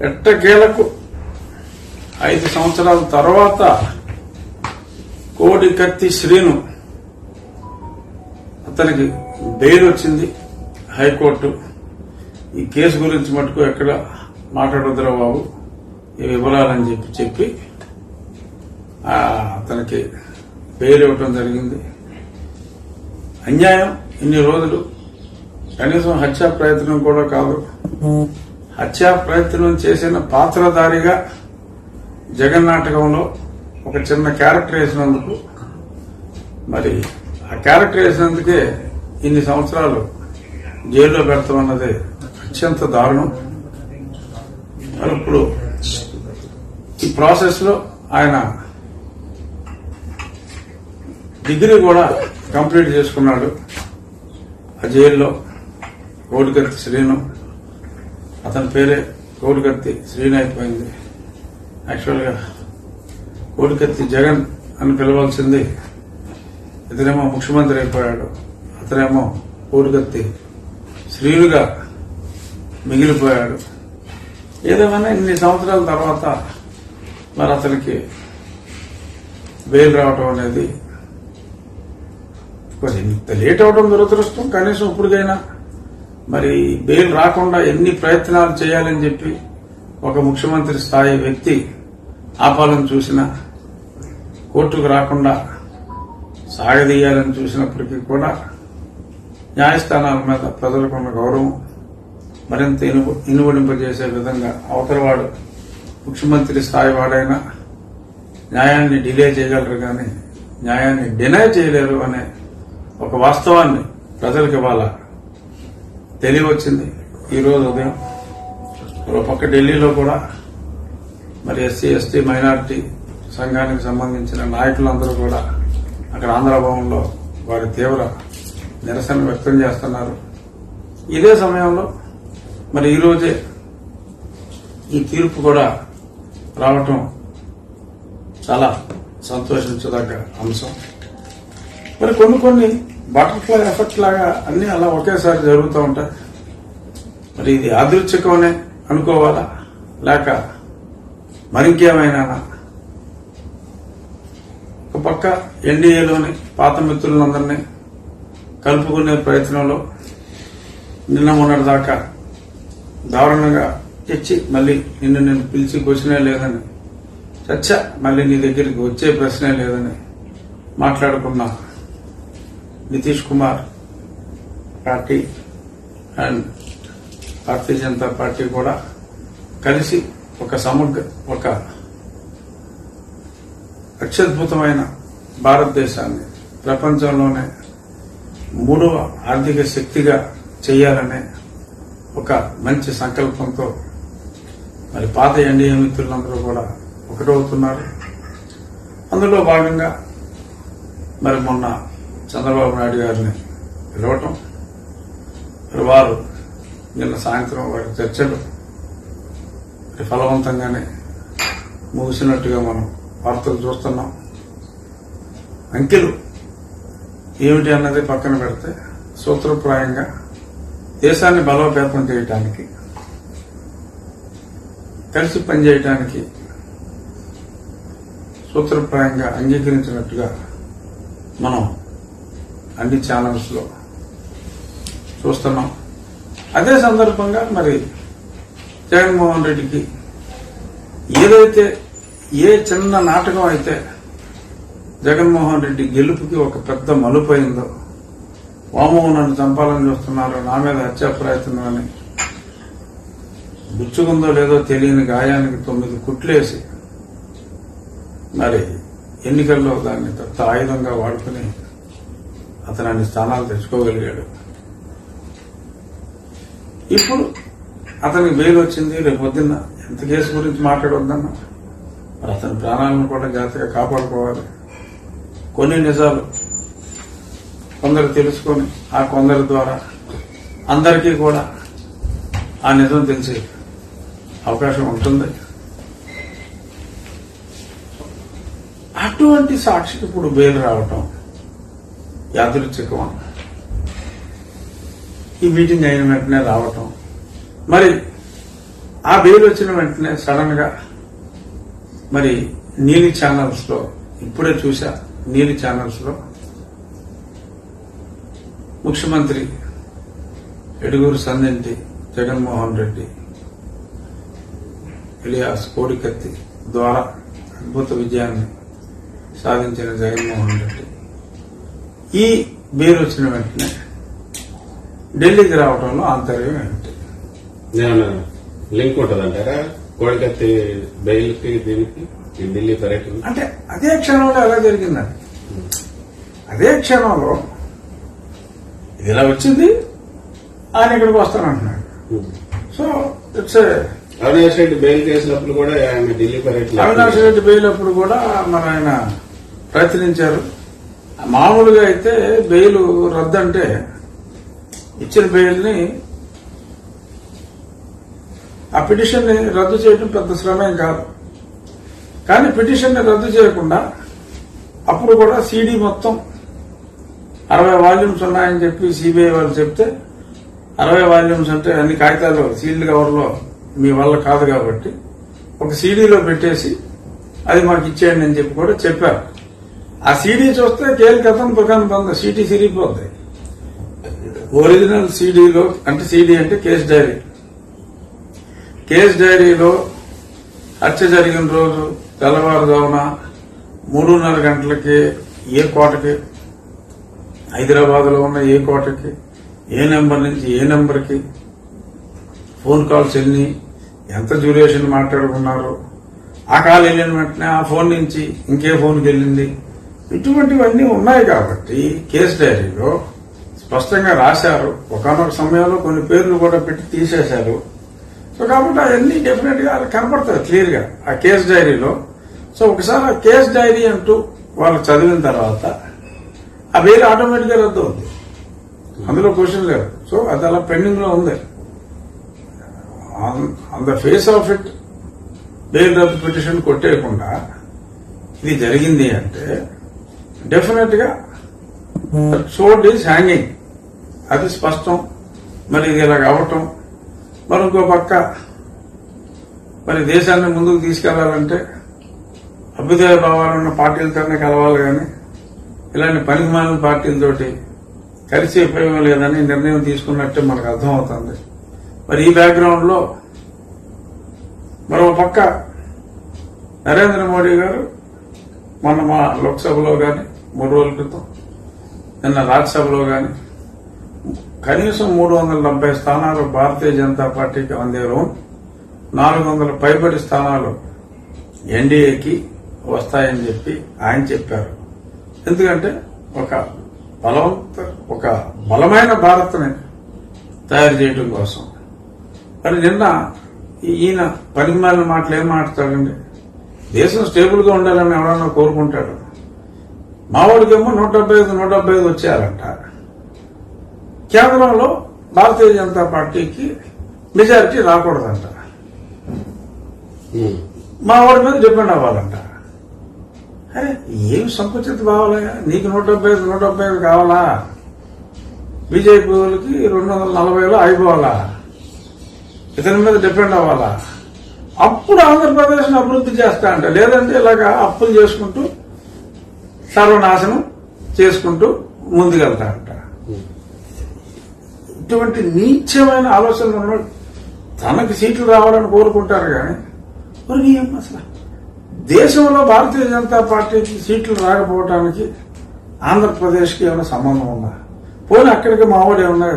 ఎట్టకేలకు ఐదు సంవత్సరాల తర్వాత కోడి కత్తి శ్రీను అతనికి బెయిల్ వచ్చింది హైకోర్టు. ఈ కేసు గురించి మటుకు ఎక్కడ మాట్లాడొద్దురా బాబు. ఈ వివరాలని చెప్పి చెప్పి అతనికి బెయిల్ ఇవ్వటం జరిగింది. అన్యాయం ఇన్ని రోజులు కనీసం హత్యా ప్రయత్నం కూడా కాదు. హత్యా ప్రయత్నం చేసిన పాత్రధారిగా జగన్ నాటకంలో ఒక చిన్న క్యారెక్టర్ వేసినందుకు మరి ఆ క్యారెక్టర్ వేసినందుకే ఇన్ని సంవత్సరాలు జైల్లో పెడతామన్నది అత్యంత దారుణం. మరి ఇప్పుడు ఈ ప్రాసెస్లో ఆయన డిగ్రీ కూడా కంప్లీట్ చేసుకున్నాడు. ఆ జైల్లో కోడికత్తి శ్రీను అతని పేరే కోడికత్తి శ్రీనాయక్ పోయింది. యాక్చువల్గా కోడికత్తి జగన్ అని పిలవాల్సింది ఇతనేమో ముఖ్యమంత్రి అయిపోయాడు. అతనేమో కోడికత్తి శ్రీనుగా మిగిలిపోయాడు. ఏదేమైనా ఇన్ని సంవత్సరాల తర్వాత మరి అతనికి బెయిల్ రావటం అనేది కొంచెం ఇంత లేట్ అవడం దురదృష్టం. కనీసం ఇప్పటికైనా మరి బెయిల్ రాకుండా ఎన్ని ప్రయత్నాలు చేయాలని చెప్పి ఒక ముఖ్యమంత్రి స్థాయి వ్యక్తి ఆపాలని చూసిన కోర్టుకు రాకుండా సాగదీయాలని చూసినప్పటికీ కూడా న్యాయస్థానాల మీద ప్రజలకు ఉన్న గౌరవం మరింత ఇనుబ ఇనుబడింపజేసే విధంగా అవతలవాడు ముఖ్యమంత్రి స్థాయి వాడైనా న్యాయాన్ని డిలే చేయగలరు కానీ న్యాయాన్ని డినై చేయలేరు అనే ఒక వాస్తవాన్ని ప్రజలకు ఇవాళ తెలియవచ్చింది ఈరోజు ఉదయం మరో పక్క ఢిల్లీలో కూడా మరి ఎస్సీ ఎస్టీ మైనారిటీ సంఘానికి సంబంధించిన నాయకులందరూ కూడా అక్కడ ఆంధ్రభవన్లో వారి తీవ్ర నిరసన వ్యక్తం చేస్తున్నారు. ఇదే సమయంలో మరి ఈరోజే ఈ తీర్పు కూడా రావటం చాలా సంతోషించదగ్గ అంశం. మరి కొన్ని కొన్ని బటర్ఫ్లై ఎఫెక్ట్ లాగా అన్ని అలా ఒకేసారి జరుగుతూ ఉంటాయి. మరి ఇది యాదృచ్ఛికమనే అనుకోవాలా? లేక మరింకేమైనా? ఒక పక్క ఎన్డీఏలోని పాత మిత్రులందరినీ కలుపుకునే ప్రయత్నంలో నిన్న మొన్నటి దాకా దారుణంగా తెచ్చి మళ్ళీ నిన్ను నేను పిలిచి క్వశ్చనే లేదని చచ్చ మళ్ళీ నీ దగ్గరికి వచ్చే ప్రశ్నే లేదని మాట్లాడుకున్న. Nitish Kumar party and Bharatiya Janata party కూడా కలిసి ఒక సమగ్ర ఒక అత్యద్భుతమైన భారతదేశాన్ని ప్రపంచంలోనే మూడవ ఆర్థిక శక్తిగా చేయాలనే ఒక మంచి సంకల్పంతో మరి పాత ఎన్డీఏ మిత్రులందరూ కూడా ఒకటవుతున్నారు. అందులో భాగంగా మరి మొన్న చంద్రబాబు నాయుడు గారిని పిలవటం మరి వారు నిన్న సాయంత్రం వారి చర్చలు ఫలవంతంగానే ముగిసినట్టుగా మనం వార్తలు చూస్తున్నాం. అంకెలు ఏమిటి అన్నది పక్కన పెడితే సూత్రప్రాయంగా దేశాన్ని బలోపేతం చేయటానికి కలిసి పనిచేయటానికి సూత్రప్రాయంగా అంగీకరించినట్టుగా మనం అన్ని ఛానల్స్లో చూస్తున్నాం. అదే సందర్భంగా మరి జగన్మోహన్ రెడ్డికి ఏదైతే ఏ చిన్న నాటకం అయితే జగన్మోహన్ రెడ్డి గెలుపుకి ఒక పెద్ద మలుపైందో వామో నన్ను చంపాలని చూస్తున్నారు నా మీద హత్యా ప్రయత్నం అని గుచ్చుకుందో లేదో తెలియని గాయానికి తొమ్మిది కుట్లేసి మరి ఎన్నికల్లో దాన్ని పెద్ద ఆయుధంగా వాడుకుని అతను అన్ని స్థానాలు తెచ్చుకోగలిగాడు. ఇప్పుడు అతనికి బెయిల్ వచ్చింది రేపు పొద్దున్న ఎంత కేసు గురించి మాట్లాడొద్దన్న. మరి అతని ప్రాణాలను కూడా జాగ్రత్తగా కాపాడుకోవాలి. కొన్ని నిజాలు కొందరు తెలుసుకొని ఆ కొందరి ద్వారా అందరికీ కూడా ఆ నిజం తెలిసే అవకాశం ఉంటుంది. అటువంటి సాక్షికి ఇప్పుడు బెయిల్ రావటం యాదృచ్ఛికమా ఈ మీటింగ్ అయిన వెంటనే రావటం. మరి ఆ బెయిల్ వచ్చిన వెంటనే సడన్గా మరి నీలి ఛానల్స్లో ఇప్పుడే చూసా నీలి ఛానల్స్లో ముఖ్యమంత్రి ఎడుగురు సందింటి జగన్మోహన్ రెడ్డి ఇలియాస్ కోడికత్తి ద్వారా అద్భుత విజయాన్ని సాధించిన జగన్మోహన్ రెడ్డి. ఈ బెయిల్ వచ్చిన వెంటనే ఢిల్లీకి రావడంలో ఆంతర్యం ఏమిటి? ఏమన్నా లింక్ ఉంటదంటారా? కోడికత్తి బెయిల్కి దీనికి ఢిల్లీ పర్యటన అంటే అదే క్షణంలో ఎలా జరిగిందండి? అదే క్షణంలో ఇది ఇలా వచ్చింది ఆయన ఇక్కడికి వస్తానంటున్నాడు. So it's Avinash Reddy bail కేసినప్పుడు కూడా ఆమె ఢిల్లీ పర్యటన అవినాష్ రెడ్డి బెయిల్ అప్పుడు కూడా మన ఆయన ప్రయత్నించారు. మామూలుగా అయితే బెయిల్ రద్దు అంటే ఇచ్చిన బెయిల్ని ఆ పిటిషన్ని రద్దు చేయడం పెద్ద శ్రమేం కాదు. కానీ పిటిషన్ని రద్దు చేయకుండా అప్పుడు కూడా సీడీ మొత్తం అరవై వాల్యూమ్స్ ఉన్నాయని చెప్పి సిబిఐ వాళ్ళు చెప్తే అరవై వాల్యూమ్స్ అంటే అన్ని కాగితాలు సీల్డ్ కవర్లో మీ వల్ల కాదు కాబట్టి ఒక సీడీలో పెట్టేసి అది మాకు ఇచ్చేయండి అని చెప్పి కూడా చెప్పారు. ఆ సీడీ చూస్తే కేల్ దుకాణం బంద్ సీటీ సిరిగిపోద్ది. ఒరిజినల్ సీడీలో అంటే సీడీ అంటే కేస్ డైరీ. కేసు డైరీలో హత్య జరిగిన రోజు తెల్లవారుజామున మూడున్నర గంటలకి ఏ కోటకి హైదరాబాద్లో ఉన్న ఏ కోటకి ఏ నెంబర్ నుంచి ఏ నెంబర్కి ఫోన్ కాల్స్ ఎన్ని ఎంత డ్యూరేషన్ మాట్లాడుకున్నారు ఆ కాల్ వెళ్ళిన వెంటనే ఆ ఫోన్ నుంచి ఇంకే ఫోన్కి వెళ్ళింది. ఇటువంటివన్నీ ఉన్నాయి కాబట్టి కేస్ డైరీలో స్పష్టంగా రాశారు. ఒకనొక సమయంలో కొన్ని పేర్లు కూడా పెట్టి తీసేశారు. సో కాబట్టి అవన్నీ డెఫినెట్గా అది కనపడుతుంది క్లియర్గా ఆ కేస్ డైరీలో. సో ఒకసారి ఆ కేస్ డైరీ అంటూ వాళ్ళు చదివిన తర్వాత ఆ బెయిల్ ఆటోమేటిక్గా రద్దు అవుతుంది అందులో క్వశ్చన్ లేదు. సో అది అలా పెండింగ్లో ఉంది on the face of it bail రద్దు పిటిషన్ కొట్టేయకుండా ఇది జరిగింది అంటే డెఫినెట్గా షోడ్ ఈజ్ హ్యాంగింగ్ అది స్పష్టం. మరి ఇది ఇలా కావటం మరి ఇంకో పక్క మరి దేశాన్ని ముందుకు తీసుకెళ్ళాలంటే అభ్యుదయ భావాలున్న పార్టీలతోనే కలవాలి కానీ ఇలాంటి పనికిమాలిన పార్టీలతోటి కలిసి ఉపయోగం లేదని నిర్ణయం తీసుకున్నట్టే మనకు అర్థమవుతుంది. మరి ఈ బ్యాక్గ్రౌండ్లో మరో పక్క నరేంద్ర మోడీ గారు మొన్న మా లోక్సభలో కానీ మూడు రోజుల క్రితం. నిన్న రాజ్యసభలో కానీ కనీసం మూడు వందల డెబ్బై స్థానాలు భారతీయ జనతా పార్టీకి అందేరు. నాలుగు వందల పైబడి స్థానాలు ఎన్డీఏకి వస్తాయని చెప్పి ఆయన చెప్పారు. ఎందుకంటే ఒక బలవంత ఒక బలమైన భారత్ని తయారు చేయడం కోసం. మరి నిన్న ఈయన పనిమాలిన మాటలు ఏం మాట్లాడండి? దేశం స్టేబుల్గా ఉండాలని ఎవరన్నా కోరుకుంటాడు మావాడికేమో నూట డెబ్బై ఐదు నూట డెబ్బై ఐదు వచ్చారంట కేంద్రంలో భారతీయ జనతా పార్టీకి మెజారిటీ రాకూడదంట. మా వాడి మీద డిపెండ్ అవ్వాలంట. అరే ఏం సంకుచిత కావాలా నీకు నూట డెబ్బై ఐదు నూట డెబ్బై ఐదు కావాలా? బీజేపీ వాళ్ళకి రెండు వందల నలభైలో అయిపోవాలా? ఇతని మీద డిపెండ్ అవ్వాలా? అప్పుడు ఆంధ్రప్రదేశ్ అభివృద్ధి చేస్తా అంట. లేదంటే ఇలాగా అప్పులు చేసుకుంటూ సర్వనాశనం చేసుకుంటూ ముందుకెళ్తా. ఇటువంటి నీచమైన ఆలోచనలు ఉన్న తనకి సీట్లు రావాలని కోరుకుంటారు కానీ ఏం అసలు? దేశంలో భారతీయ జనతా పార్టీకి సీట్లు రాకపోవడానికి ఆంధ్రప్రదేశ్కి ఏమైనా సంబంధం ఉందా? పోనీ అక్కడికి మావాడు ఏమన్నా